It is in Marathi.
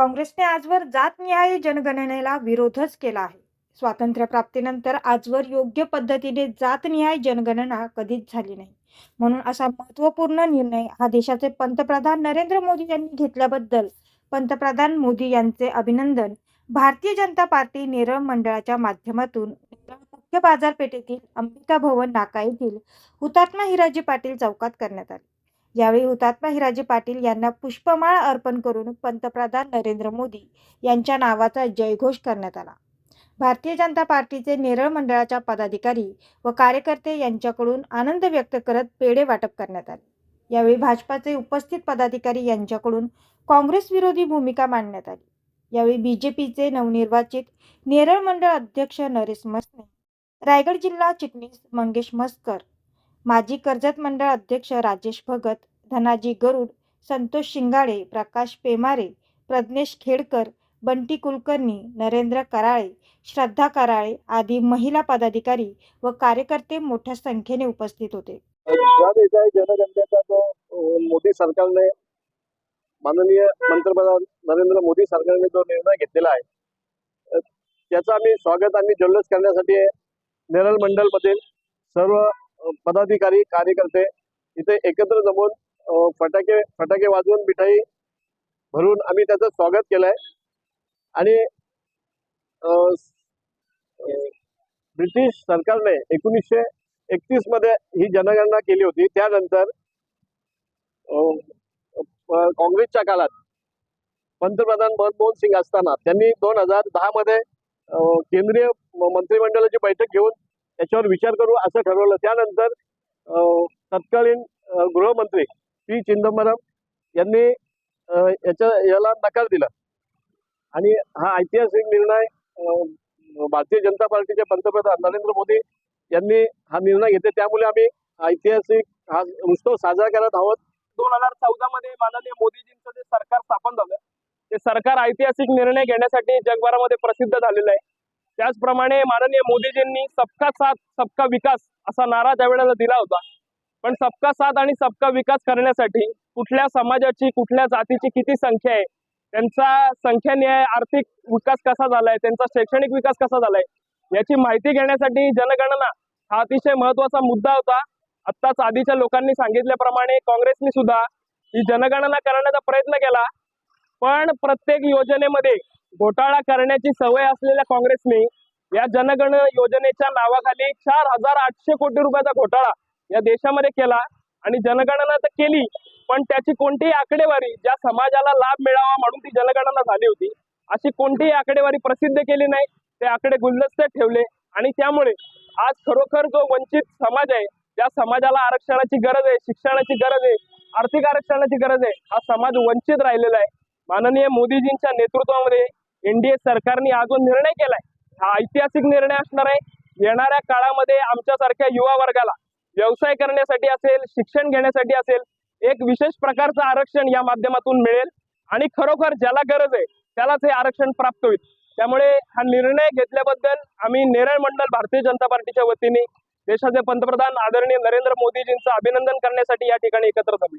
काँग्रेसने आजवर जातनिहाय जनगणनेला विरोधच केला आहे. स्वातंत्र्यप्राप्तीनंतर आजवर योग्य पद्धतीने जातनिहाय जनगणना कधीच झाली नाही. म्हणून असा महत्त्वपूर्ण निर्णय हा देशाचे पंतप्रधान नरेंद्र मोदी यांनी घेतल्याबद्दल पंतप्रधान मोदी यांचे अभिनंदन. भारतीय जनता पार्टी नेरळ मंडळाच्या माध्यमातून मुख्य बाजारपेठेतील अंबिका भवन नाका येथील हुतात्मा हिराजी पाटील चौकात करण्यात आले. यावेळी हुतात्मा हिराजी पाटील यांना पुष्पमाळ अर्पण करून पंतप्रधान नरेंद्र मोदी यांच्या नावाचा जयघोष करण्यात आला. भारतीय जनता पार्टीचे नेरळ मंडळाच्या पदाधिकारी व कार्यकर्ते यांच्याकडून आनंद व्यक्त करत पेढे वाटप करण्यात आले. यावेळी भाजपाचे उपस्थित पदाधिकारी यांच्याकडून काँग्रेस विरोधी भूमिका मांडण्यात आली. यावेळी बीजेपीचे नवनिर्वाचित नेरळ मंडळ अध्यक्ष नरेश मसने रायगड जिल्हा चिटणीस मंगेश मस्कर माजी कर्जत मंडळ अध्यक्ष राजेश भगत धनाजी गरुड संतोष शिंगाडे प्रकाश पेमारे प्रज्ञेश खेडकर बंटी कुलकर्णी नरेंद्र कराळे श्रद्धा कराळे आदी महिला पदाधिकारी व कार्यकर्ते मोठ्या संख्येने उपस्थित होते. ज्या जनगणनेचा जो मोदी सरकारने माननीय पंतप्रधान नरेंद्र मोदी सरकारने जो निर्णय घेतलेला आहे त्याचा त्याचं आम्ही स्वागत आम्ही जल्लोष करण्यासाठी नेरळ मंडलमधील सर्व पदाधिकारी कार्यकर्ते इथे एकत्र जमून फटाके फटाके वाजवून मिठाई भरून आम्ही त्याचं स्वागत केलंय. आणि अं, ब्रिटिश सरकारने एकोणीसशे एकतीसमध्ये ही जनगणना केली होती. त्यानंतर अं, काँग्रेसच्या काळात पंतप्रधान मनमोहन सिंग असताना त्यांनी दोन हजार दहा मध्ये अं, केंद्रीय मंत्रिमंडळाची बैठक घेऊन याच्यावर विचार करू असं ठरवलं. त्यानंतर अं, तत्कालीन गृहमंत्री पी चिदंबरम यांनी याच्या याला नकार दिला. आणि हा ऐतिहासिक निर्णय भारतीय जनता पार्टीचे पंतप्रधान नरेंद्र मोदी यांनी हा निर्णय घेतला. त्यामुळे आम्ही ऐतिहासिक हा उत्सव साजरा करत आहोत. दोन हजार चौदा मध्ये माननीय मोदीजींचं जे सरकार स्थापन झालं ते सरकार ऐतिहासिक निर्णय घेण्यासाठी जगभरामध्ये प्रसिद्ध झालेलं आहे. त्याचप्रमाणे माननीय मोदीजींनी सबका साथ सबका विकास असा नारा त्यावेळेला दिला होता. पण सबका साथ आणि सबका विकास करण्यासाठी कुठल्या समाजाची कुठल्या जातीची किती संख्या आहे त्यांचा संख्यान्याय आर्थिक विकास कसा झालाय त्यांचा शैक्षणिक विकास कसा झालाय याची माहिती घेण्यासाठी जनगणना हा अतिशय महत्त्वाचा मुद्दा होता. आत्ताच आधीच्या लोकांनी सांगितल्याप्रमाणे काँग्रेसने सुद्धा ही जनगणना करण्याचा प्रयत्न केला. पण प्रत्येक योजनेमध्ये घोटाळा करण्याची सवय असलेल्या काँग्रेसने या जनगण योजनेच्या नावाखाली चार हजार आठशे कोटी रुपयाचा घोटाळा या देशामध्ये केला आणि जनगणना तर केली पण त्याची कोणतीही आकडेवारी ज्या समाजाला लाभ मिळावा म्हणून ती जनगणना झाली होती अशी कोणतीही आकडेवारी प्रसिद्ध केली नाही ते आकडे गुलदस्ते ठेवले आणि त्यामुळे आज खरोखर जो वंचित समाज आहे त्या समाजाला आरक्षणाची गरज आहे शिक्षणाची गरज आहे आर्थिक आरक्षणाची गरज आहे हा समाज वंचित राहिलेला आहे. माननीय मोदीजींच्या नेतृत्वामध्ये एनडीए सरकारने हा जो निर्णय केलाय. हा ऐतिहासिक निर्णय असणार आहे. येणाऱ्या काळामध्ये आमच्यासारख्या युवा वर्गाला व्यवसाय करण्यासाठी असेल शिक्षण घेण्यासाठी असेल एक विशेष प्रकारचं आरक्षण या माध्यमातून मिळेल आणि खरोखर ज्याला गरज आहे त्यालाच हे आरक्षण प्राप्त होईल. त्यामुळे हा निर्णय घेतल्याबद्दल आम्ही नेरळ मंडल भारतीय जनता पार्टीच्या वतीने देशाचे पंतप्रधान आदरणीय नरेंद्र मोदीजींचं अभिनंदन करण्यासाठी या ठिकाणी एकत्र जमलो